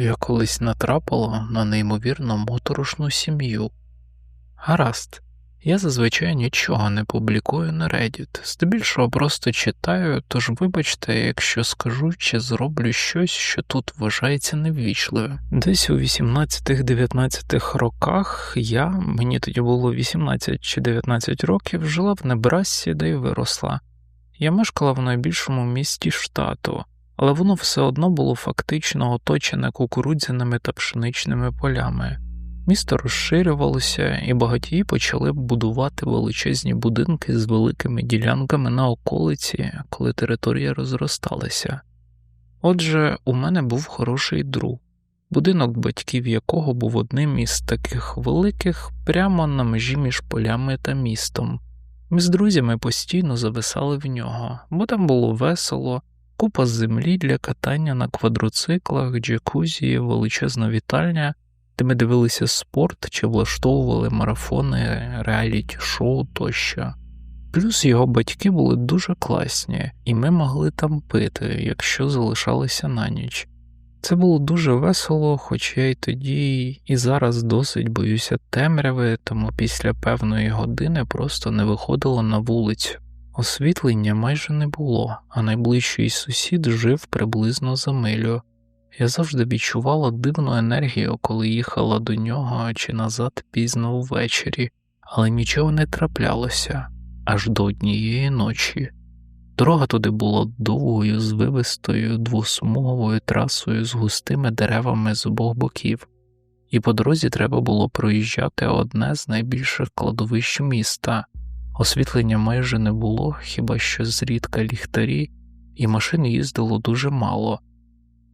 Я колись натрапила на неймовірно моторошну сім'ю. Гаразд, я зазвичай нічого не публікую на Reddit, здебільшого просто читаю, тож вибачте, якщо скажу чи зроблю щось, що тут вважається неввічливим. Десь у 18-19 роках я, мені тоді було 18 чи 19 років, жила в Небрассі, де й виросла. Я мешкала в найбільшому місті штату, але воно все одно було фактично оточене кукурудзяними та пшеничними полями. Місто розширювалося, і багатії почали будувати величезні будинки з великими ділянками на околиці, коли територія розросталася. Отже, у мене був хороший друг, будинок батьків якого був одним із таких великих прямо на межі між полями та містом. Ми з друзями постійно зависали в нього, бо там було весело, купа землі для катання на квадроциклах, джакузі, величезна вітальня де ми дивилися спорт чи влаштовували марафони, реаліті шоу тощо. Плюс його батьки були дуже класні, і ми могли там пити, якщо залишалися на ніч. Це було дуже весело, хоч я й тоді і зараз досить боюся темряви, тому після певної години просто не виходило на вулицю. Освітлення майже не було, а найближчий сусід жив приблизно за милю. Я завжди відчувала дивну енергію, коли їхала до нього чи назад пізно ввечері, але нічого не траплялося аж до однієї ночі. Дорога туди була довгою, звивистою, двосмуговою трасою з густими деревами з обох боків, і по дорозі треба було проїжджати одне з найбільших кладовищ міста. Освітлення майже не було, хіба що зрідка ліхтарі, і машин їздило дуже мало.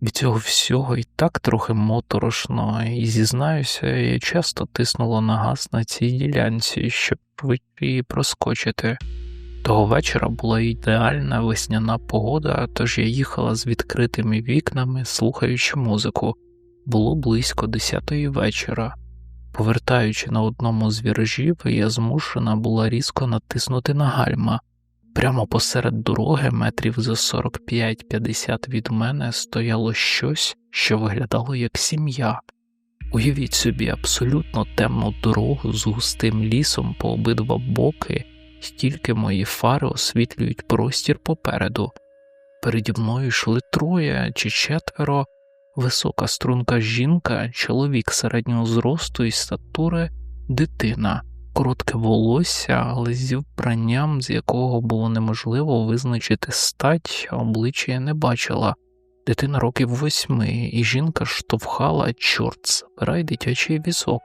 Від цього всього і так трохи моторошно, і зізнаюся, я часто тиснула на газ на цій ділянці, щоб її проскочити. Того вечора була ідеальна весняна погода, тож я їхала з відкритими вікнами, слухаючи музику. Було близько десятої вечора. Повертаючи на одному з віражів, я змушена була різко натиснути на гальма. Прямо посеред дороги, метрів за 45-50 від мене, стояло щось, що виглядало як сім'я. Уявіть собі абсолютно темну дорогу з густим лісом по обидва боки, стільки мої фари освітлюють простір попереду. Переді мною йшли троє чи четверо, висока струнка жінка, чоловік середнього зросту і статури, дитина коротке волосся, але зі вбранням, з якого було неможливо визначити стать, обличчя не бачила. Дитина років восьми, і жінка штовхала чорт забирай дитячий візок.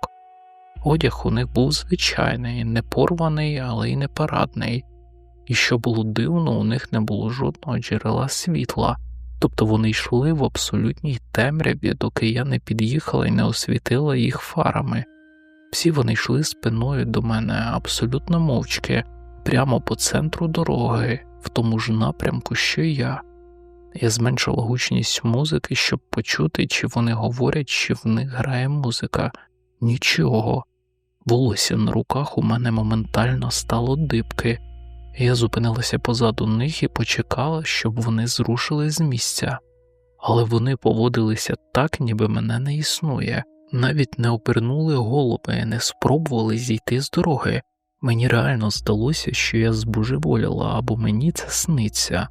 Одяг у них був звичайний, не порваний, але й не парадний, і що було дивно, у них не було жодного джерела світла, тобто вони йшли в абсолютній темряві, доки я не під'їхала і не освітила їх фарами. Всі вони йшли спиною до мене абсолютно мовчки, прямо по центру дороги, в тому ж напрямку, що й я. Я зменшила гучність музики, щоб почути, чи вони говорять, чи в них грає музика. Нічого. Волосся на руках у мене моментально стало дибки. Я зупинилася позаду них і почекала, щоб вони зрушили з місця, але вони поводилися так, ніби мене не існує навіть не обернули голови, не спробували зійти з дороги. Мені реально здалося, що я збожеволіла або мені це сниться.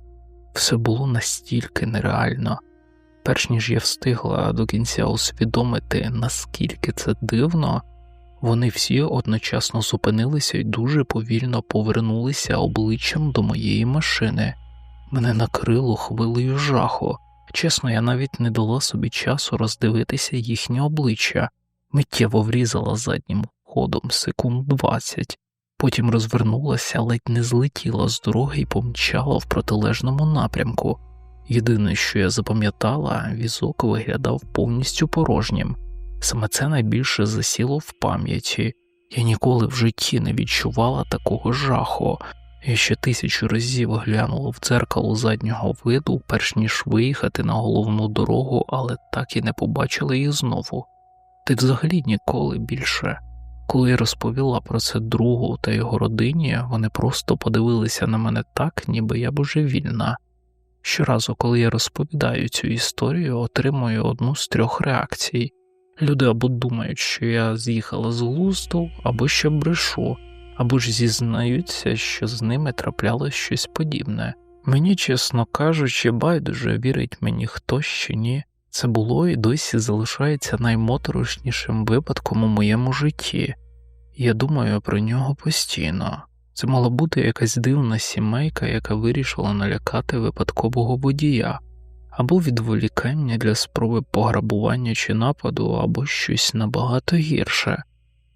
Все було настільки нереально. Перш ніж я встигла до кінця усвідомити, наскільки це дивно, вони всі одночасно зупинилися і дуже повільно повернулися обличчям до моєї машини. Мене накрило хвилею жаху. Чесно, я навіть не дала собі часу роздивитися їхнє обличчя, миттєво врізала заднім ходом секунд двадцять, потім розвернулася, ледь не злетіла з дороги і помчала в протилежному напрямку. Єдине, що я запам'ятала, візок виглядав повністю порожнім. Саме це найбільше засіло в пам'яті. Я ніколи в житті не відчувала такого жаху, я ще тисячу разів глянула в дзеркало заднього виду, перш ніж виїхати на головну дорогу, але так і не побачила її знову. Ти взагалі ніколи більше. Коли я розповіла про це другу та його родині, вони просто подивилися на мене так, ніби я божевільна. Щоразу, коли я розповідаю цю історію, отримую одну з трьох реакцій. Люди або думають, що я з'їхала з глузду, або що брешу, або ж зізнаються, що з ними траплялось щось подібне. Мені, чесно кажучи, байдуже вірить мені хто чи ні. Це було і досі залишається наймоторошнішим випадком у моєму житті, я думаю про нього постійно. Це мала бути якась дивна сімейка, яка вирішила налякати випадкового водія, або відволікання для спроби пограбування чи нападу, або щось набагато гірше,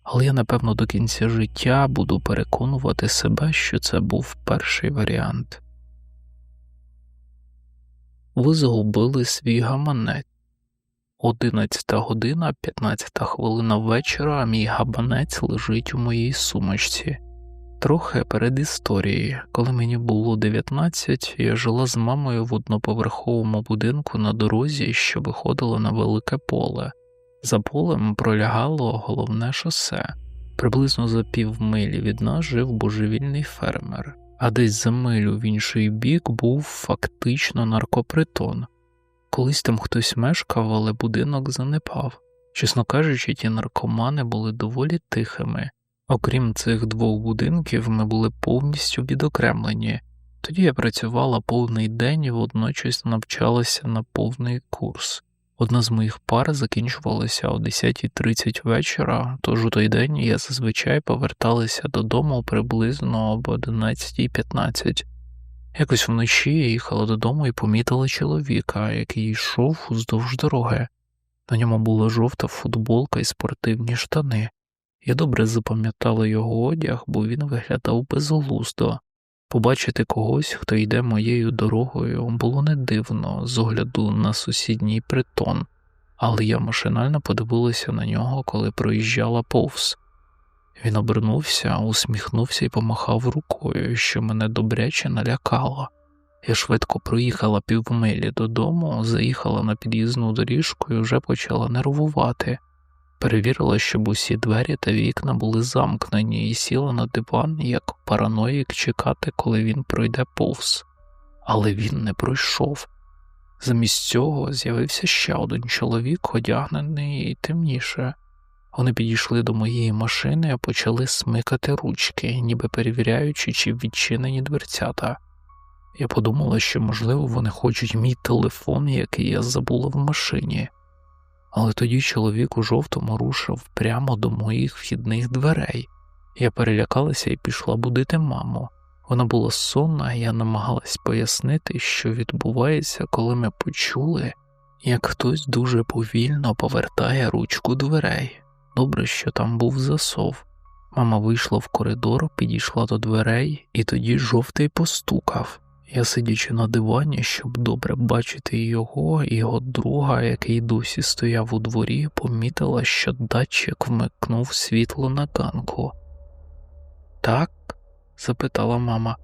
але я, напевно, до кінця життя буду переконувати себе, що це був перший варіант. Ви загубили свій гаманець. Одинадцята година, 15 хвилина вечора, а мій габанець лежить у моїй сумочці. Трохи перед історією, коли мені було 19, я жила з мамою в одноповерховому будинку на дорозі, що виходило на велике поле. За полем пролягало головне шосе. Приблизно за півмилі від нас жив божевільний фермер, а десь за милю в інший бік був фактично наркопритон. Колись там хтось мешкав, але будинок занепав. Чесно кажучи, ті наркомани були доволі тихими. Окрім цих двох будинків, ми були повністю відокремлені. Тоді я працювала повний день і водночас навчалася на повний курс. Одна з моїх пар закінчувалася о 10.30 вечора, тож у той день я зазвичай поверталася додому приблизно об 11.15. Якось вночі я їхала додому і помітила чоловіка, який йшов уздовж дороги. На ньому була жовта футболка і спортивні штани. Я добре запам'ятала його одяг, бо він виглядав безглуздо. Побачити когось, хто йде моєю дорогою, було не дивно з огляду на сусідній притон, але я машинально подивилася на нього, коли проїжджала повз. Він обернувся, усміхнувся і помахав рукою, що мене добряче налякало. Я швидко проїхала півмилі додому, заїхала на під'їзну доріжку і вже почала нервувати. Перевірила, щоб усі двері та вікна були замкнені, і сіла на диван, як параноїк чекати, коли він пройде повз. Але він не пройшов. Замість цього з'явився ще один чоловік, одягнений і темніше. Вони підійшли до моєї машини і почали смикати ручки, ніби перевіряючи, чи відчинені дверцята. Я подумала, що, можливо, вони хочуть мій телефон, який я забула в машині, але тоді чоловік у жовтому рушив прямо до моїх вхідних дверей. Я перелякалася і пішла будити маму. Вона була сонна, я намагалась пояснити, що відбувається, коли ми почули, як хтось дуже повільно повертає ручку дверей. Добре, що там був засов. Мама вийшла в коридор, підійшла до дверей, і тоді жовтий постукав. Я, сидячи на дивані, щоб добре бачити його і його друга, який досі стояв у дворі, помітила, що датчик вмикнув світло на ганку. Так? запитала мама.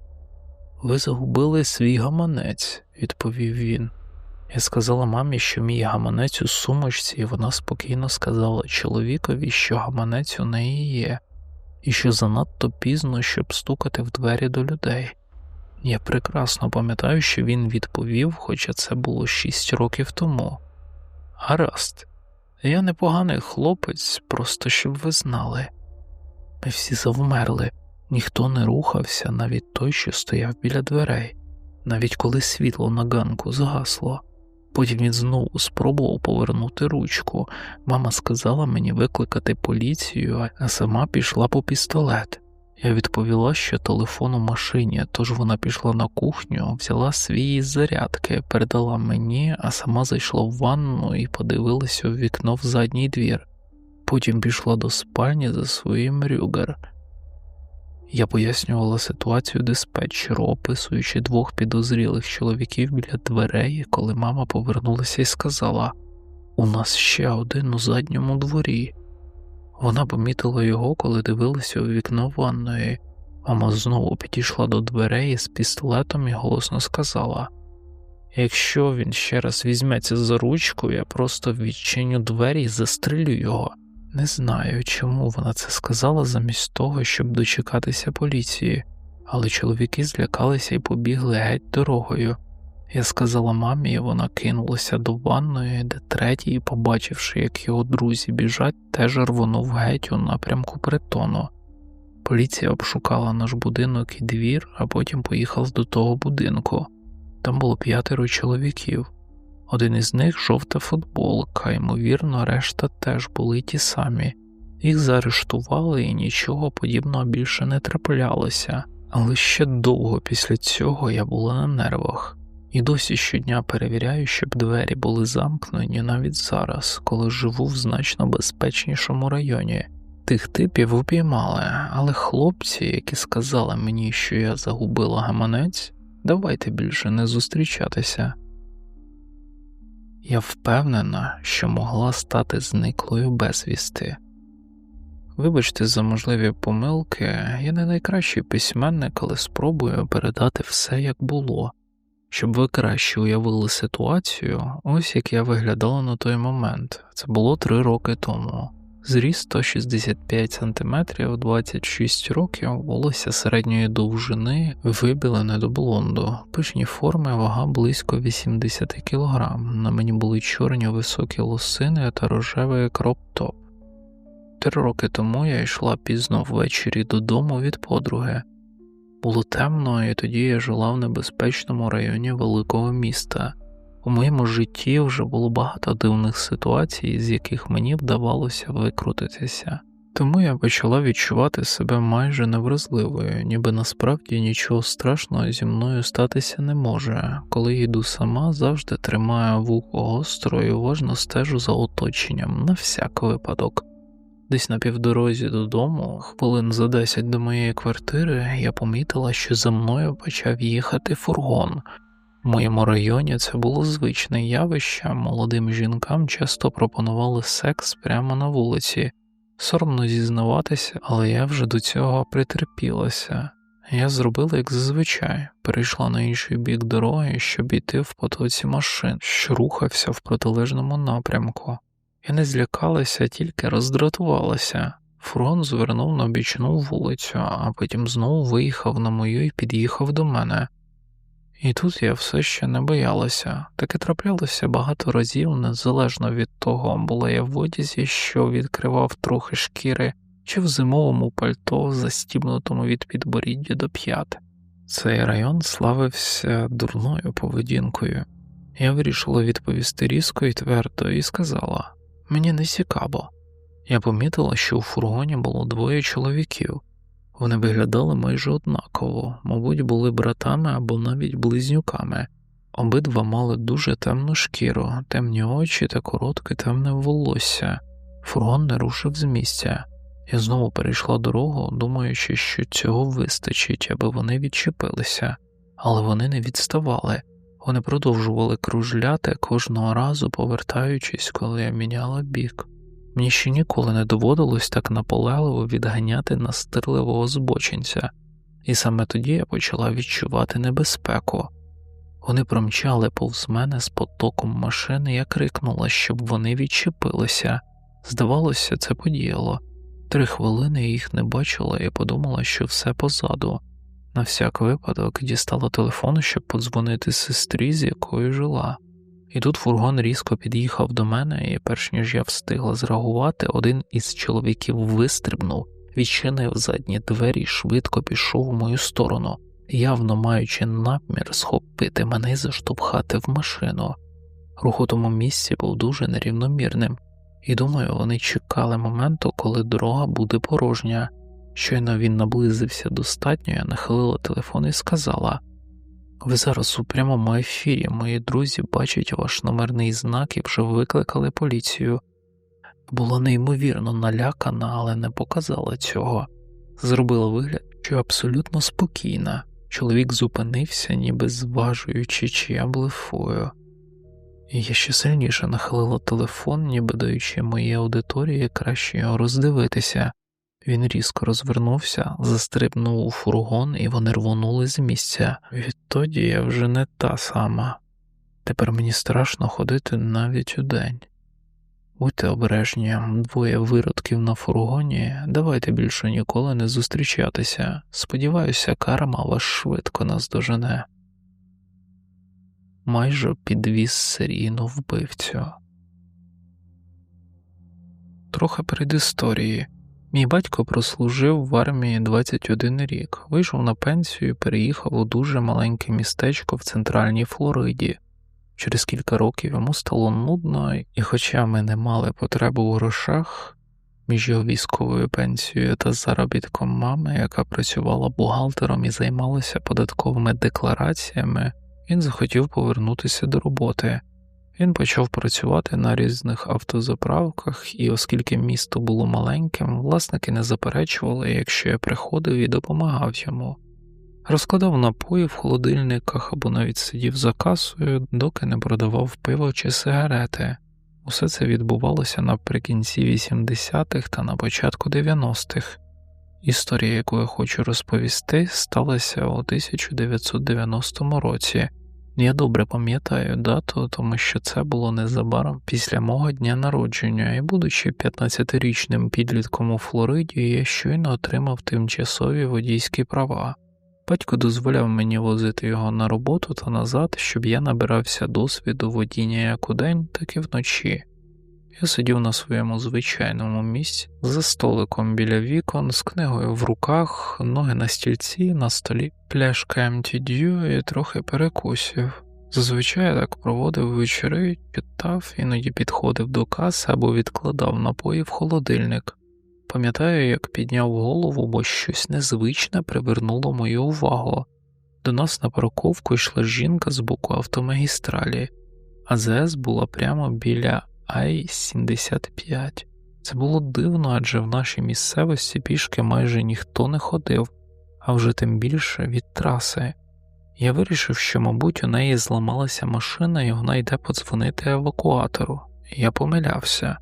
Ви загубили свій гаманець, відповів він. Я сказала мамі, що мій гаманець у сумочці, і вона спокійно сказала чоловікові, що гаманець у неї є, і що занадто пізно, щоб стукати в двері до людей. Я прекрасно пам'ятаю, що він відповів, хоча це було шість років тому. Гаразд, я непоганий хлопець, просто щоб ви знали. Ми всі завмерли, ніхто не рухався, навіть той, що стояв біля дверей, навіть коли світло на ганку згасло. Потім він знову спробував повернути ручку. Мама сказала мені викликати поліцію, а сама пішла по пістолет. Я відповіла, що телефон у машині, тож вона пішла на кухню, взяла свої зарядки, передала мені, а сама зайшла в ванну і подивилася у вікно в задній двір. Потім пішла до спальні за своїм рюгер. Я пояснювала ситуацію диспетчеру, описуючи двох підозрілих чоловіків біля дверей, коли мама повернулася і сказала: У нас ще один у задньому дворі. Вона помітила його, коли дивилася у вікно ванної. Мама знову підійшла до дверей з пістолетом і голосно сказала: Якщо він ще раз візьметься за ручку, я просто відчиню двері і застрелю його. Не знаю, чому вона це сказала замість того, щоб дочекатися поліції, але чоловіки злякалися і побігли геть дорогою. Я сказала мамі, і вона кинулася до ванної, де третій, побачивши, як його друзі біжать, теж рвонув геть у напрямку притону. Поліція обшукала наш будинок і двір, а потім поїхала до того будинку. Там було п'ятеро чоловіків. Один із них жовта футболка, ймовірно, решта теж були ті самі. Їх заарештували і нічого подібного більше не траплялося, але ще довго після цього я була на нервах. І досі щодня перевіряю, щоб двері були замкнені навіть зараз, коли живу в значно безпечнішому районі. Тих типів упіймали, але хлопці, які сказали мені, що я загубила гаманець, давайте більше не зустрічатися. Я впевнена, що могла стати зниклою безвісти. Вибачте за можливі помилки, я не найкращий письменник, але спробую передати все як було. Щоб ви краще уявили ситуацію, ось як я виглядала на той момент. Це було три роки тому. Зріст 165 см, 26 років, волосся середньої довжини, вибілене до блонду, пишні форми, вага близько 80 кг. На мені були чорні високі лосини та рожевий кроп-топ. Три роки тому я йшла пізно ввечері додому від подруги. Було темно, і тоді я жила в небезпечному районі великого міста. У моєму житті вже було багато дивних ситуацій, з яких мені вдавалося викрутитися, тому я почала відчувати себе майже невразливою, ніби насправді нічого страшного зі мною статися не може. Коли йду сама, завжди тримаю вухо гостро і уважно стежу за оточенням на всяк випадок. Десь на півдорозі додому, хвилин за десять до моєї квартири, я помітила, що за мною почав їхати фургон. В моєму районі це було звичне явище, молодим жінкам часто пропонували секс прямо на вулиці. Соромно зізнаватися, але я вже до цього притерпілася. Я зробила, як зазвичай, перейшла на інший бік дороги, щоб іти в потоці машин, що рухався в протилежному напрямку. Я не злякалася, тільки роздратувалася. Фургон звернув на бічну вулицю, а потім знову виїхав на мою і під'їхав до мене. І тут я все ще не боялася, таке траплялося багато разів, незалежно від того, була я в одязі, що відкривав трохи шкіри, чи в зимовому пальто, застібнутому від підборіддя до п'ят. Цей район славився дурною поведінкою. Я вирішила відповісти різко і твердо і сказала мені не цікаво. Я помітила, що у фургоні було двоє чоловіків. Вони виглядали майже однаково, мабуть, були братами або навіть близнюками. Обидва мали дуже темну шкіру, темні очі та коротке темне волосся. Фургон не рушив з місця. Я знову перейшла дорогу, думаючи, що цього вистачить, аби вони відчепилися, але вони не відставали. Вони продовжували кружляти кожного разу, повертаючись, коли я міняла бік. Мені ще ніколи не доводилось так наполегливо відганяти настирливого збочинця, і саме тоді я почала відчувати небезпеку. Вони промчали повз мене з потоком машини, я крикнула, щоб вони відчепилися. Здавалося, це подіяло. Три хвилини їх не бачила і подумала, що все позаду. На всяк випадок дістала телефон, щоб подзвонити сестрі, з якою жила. І тут фургон різко під'їхав до мене, і перш ніж я встигла зреагувати, один із чоловіків вистрибнув, відчинив задні двері і швидко пішов у мою сторону, явно маючи намір схопити мене і заштовхати в машину. Рух у тому місці був дуже нерівномірним, і думаю, вони чекали моменту, коли дорога буде порожня. Щойно він наблизився достатньо, я нахилила телефон і сказала. Ви зараз у прямому ефірі, мої друзі бачать ваш номерний знак і вже викликали поліцію. Була неймовірно налякана, але не показала цього. Зробила вигляд, що абсолютно спокійна. Чоловік зупинився, ніби зважуючи, чи я блефую. Я ще сильніше нахилила телефон, ніби даючи моїй аудиторії краще його роздивитися. Він різко розвернувся, застрибнув у фургон, і вони рвонули з місця. Відтоді я вже не та сама. Тепер мені страшно ходити навіть у день. Будьте обережні, двоє виродків на фургоні, давайте більше ніколи не зустрічатися. Сподіваюся, карма вас швидко наздожене. майже підвіз серійну вбивцю. Трохи перед історії. Мій батько прослужив в армії 21 рік, вийшов на пенсію і переїхав у дуже маленьке містечко в центральній Флориді. Через кілька років йому стало нудно, і, хоча ми не мали потреби у грошах між його військовою пенсією та заробітком мами, яка працювала бухгалтером і займалася податковими деклараціями, він захотів повернутися до роботи. Він почав працювати на різних автозаправках, і, оскільки місто було маленьким, власники не заперечували, якщо я приходив і допомагав йому. Розкладав напої в холодильниках або навіть сидів за касою, доки не продавав пиво чи сигарети. Усе це відбувалося наприкінці 80-х та на початку 90-х. Історія, яку я хочу розповісти, сталася у 1990 році. Я добре пам'ятаю дату, тому що це було незабаром після мого дня народження, і, будучи 15-річним підлітком у Флориді, я щойно отримав тимчасові водійські права. Батько дозволяв мені возити його на роботу та назад, щоб я набирався досвіду водіння як удень, так і вночі. Я сидів на своєму звичайному місці за столиком біля вікон, з книгою в руках, ноги на стільці, на столі, пляшка MTD і трохи перекусів. Зазвичай я так проводив вечори, читав, іноді підходив до каси або відкладав напої в холодильник. Пам'ятаю, як підняв голову, бо щось незвичне привернуло мою увагу. До нас на парковку йшла жінка з боку автомагістралі, а ЗС була прямо біля Ай-75. Це було дивно, адже в нашій місцевості пішки майже ніхто не ходив, а вже тим більше від траси. Я вирішив, що, мабуть, у неї зламалася машина і вона йде подзвонити евакуатору. Я помилявся.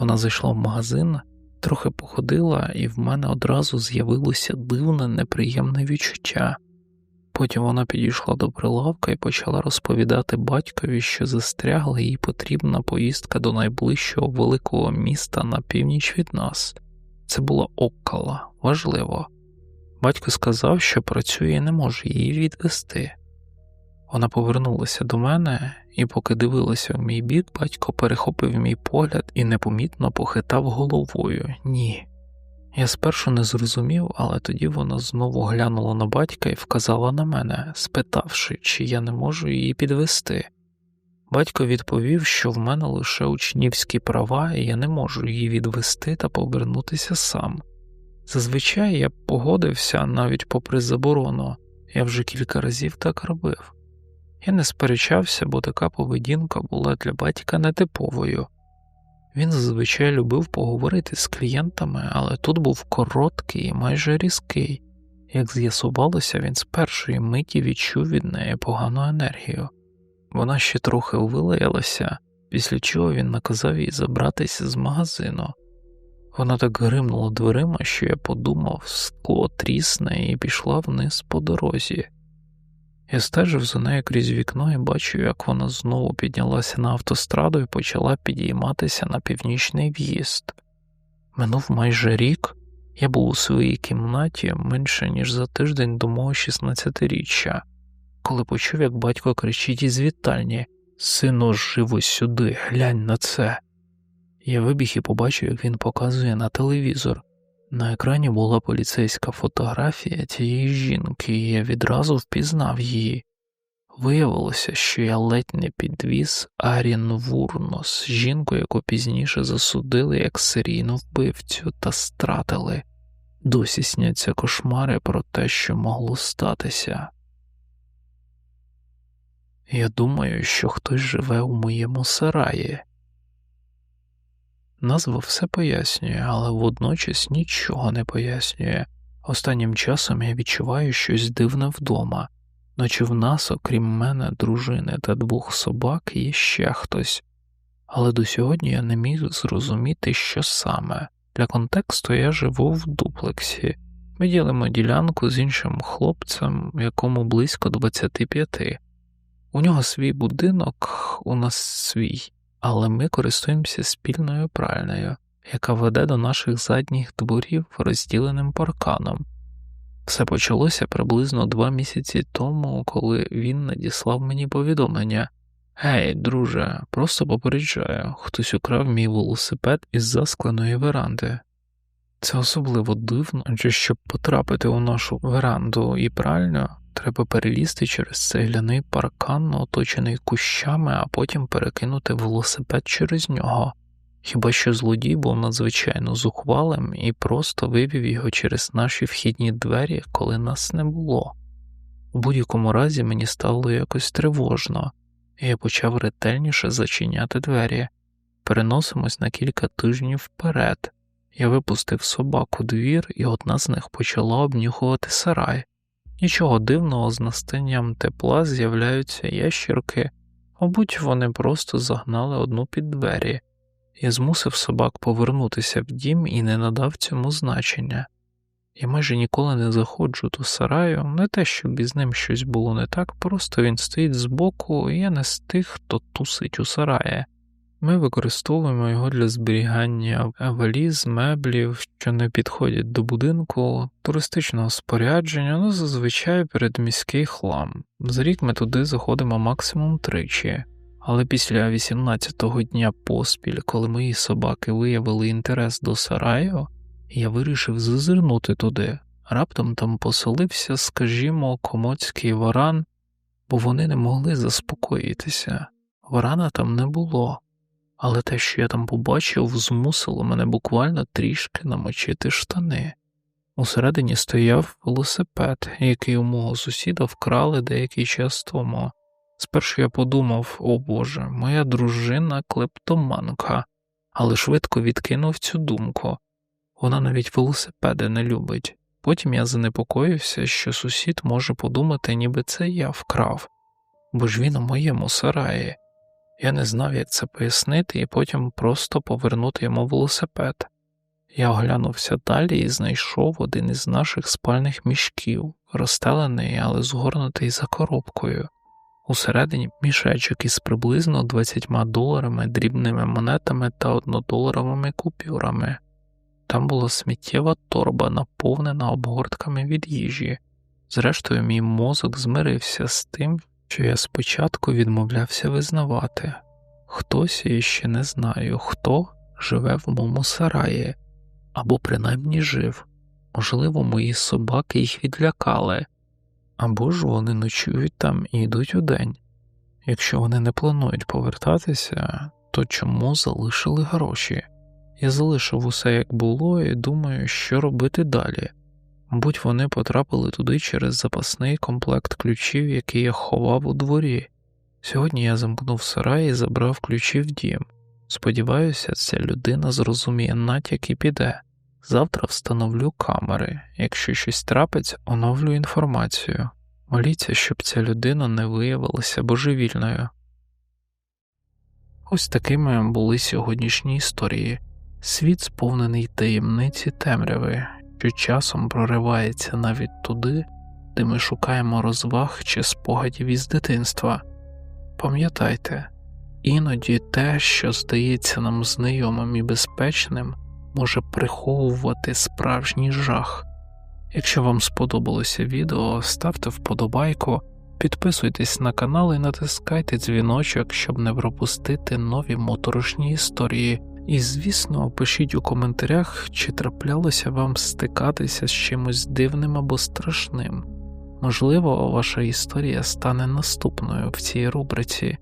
Вона зайшла в магазин, трохи походила, і в мене одразу з'явилося дивне, неприємне відчуття. Потім вона підійшла до прилавка і почала розповідати батькові, що застрягла їй потрібна поїздка до найближчого великого міста на північ від нас. Це була Оккала, важливо. Батько сказав, що працює і не може її відвести. Вона повернулася до мене, і, поки дивилася в мій бік, батько перехопив мій погляд і непомітно похитав головою ні. Я спершу не зрозумів, але тоді вона знову глянула на батька і вказала на мене, спитавши, чи я не можу її підвести. Батько відповів, що в мене лише учнівські права, і я не можу її відвести та повернутися сам. Зазвичай я погодився навіть попри заборону, я вже кілька разів так робив. Я не сперечався, бо така поведінка була для батька нетиповою. Він зазвичай любив поговорити з клієнтами, але тут був короткий і майже різкий. Як з'ясувалося, він з першої миті відчув від неї погану енергію. Вона ще трохи вилаялася, після чого він наказав їй забратися з магазину. Вона так гримнула дверима, що я подумав, скло трісне і пішла вниз по дорозі. Я стежив за нею крізь вікно і бачив, як вона знову піднялася на автостраду і почала підійматися на північний в'їзд. Минув майже рік, я був у своїй кімнаті менше, ніж за тиждень до мого 16-річчя, коли почув, як батько кричить із вітальні Сину, живо сюди, глянь на це. Я вибіг і побачив, як він показує на телевізор. На екрані була поліцейська фотографія цієї жінки, і я відразу впізнав її. Виявилося, що я ледь не підвіз Арін Вурнос, жінку, яку пізніше засудили як серійну вбивцю та стратили. Досі сняться кошмари про те, що могло статися. Я думаю, що хтось живе у моєму сараї. Назва все пояснює, але водночас нічого не пояснює. Останнім часом я відчуваю щось дивне вдома, наче в нас, окрім мене, дружини та двох собак, є ще хтось, але до сьогодні я не міг зрозуміти, що саме. Для контексту я живу в дуплексі. Ми ділимо ділянку з іншим хлопцем, якому близько 25. У нього свій будинок, у нас свій але ми користуємося спільною пральною, яка веде до наших задніх дворів розділеним парканом. Все почалося приблизно два місяці тому, коли він надіслав мені повідомлення. Гей, друже, просто попереджаю, хтось украв мій велосипед із заскленої веранди. Це особливо дивно, адже щоб потрапити у нашу веранду і пральню, треба перелізти через цегляний паркан, оточений кущами, а потім перекинути велосипед через нього. Хіба що злодій був надзвичайно зухвалим і просто вивів його через наші вхідні двері, коли нас не було. У будь-якому разі мені стало якось тривожно, і я почав ретельніше зачиняти двері. Переносимось на кілька тижнів вперед. Я випустив собаку двір, і одна з них почала обнюхувати сарай. Нічого дивного з настанням тепла з'являються ящірки, мабуть, вони просто загнали одну під двері. Я змусив собак повернутися в дім і не надав цьому значення. Я майже ніколи не заходжу до сараю, не те, щоб із ним щось було не так, просто він стоїть збоку, і я не з тих, хто тусить у сараї. Ми використовуємо його для зберігання валіз, меблів, що не підходять до будинку, туристичного спорядження, ну зазвичай передміський хлам. За рік ми туди заходимо максимум тричі. Але після 18-го дня поспіль, коли мої собаки виявили інтерес до сараю, я вирішив зазирнути туди. Раптом там поселився, скажімо, комоцький варан, бо вони не могли заспокоїтися. Варана там не було, але те, що я там побачив, змусило мене буквально трішки намочити штани. Усередині стояв велосипед, який у мого сусіда вкрали деякий час тому. Спершу я подумав, о Боже, моя дружина клептоманка, але швидко відкинув цю думку. Вона навіть велосипеди не любить. Потім я занепокоївся, що сусід може подумати, ніби це я вкрав, бо ж він у моєму сараї. Я не знав, як це пояснити, і потім просто повернути йому велосипед. Я оглянувся далі і знайшов один із наших спальних мішків, розстелений, але згорнутий за коробкою. Усередині мішечок із приблизно 20 доларами, дрібними монетами та однодоларовими купюрами. Там була сміттєва торба, наповнена обгортками від їжі. Зрештою, мій мозок змирився з тим, що я спочатку відмовлявся визнавати. Хтось я ще не знаю, хто живе в моєму сараї, або принаймні жив. Можливо, мої собаки їх відлякали або ж вони ночують там і йдуть у день. Якщо вони не планують повертатися, то чому залишили гроші? Я залишив усе як було, і думаю, що робити далі. Мабуть, вони потрапили туди через запасний комплект ключів, який я ховав у дворі. Сьогодні я замкнув сарай і забрав ключі в дім. Сподіваюся, ця людина зрозуміє натяк і піде. Завтра встановлю камери, якщо щось трапиться, оновлю інформацію. Моліться, щоб ця людина не виявилася божевільною. Ось такими були сьогоднішні історії. Світ сповнений таємниці темряви, що часом проривається навіть туди, де ми шукаємо розваг чи спогадів із дитинства. Пам'ятайте, іноді те, що здається нам знайомим і безпечним може приховувати справжній жах. Якщо вам сподобалося відео, ставте вподобайку, підписуйтесь на канал і натискайте дзвіночок, щоб не пропустити нові моторошні історії. І, звісно, пишіть у коментарях, чи траплялося вам стикатися з чимось дивним або страшним. Можливо, ваша історія стане наступною в цій рубриці.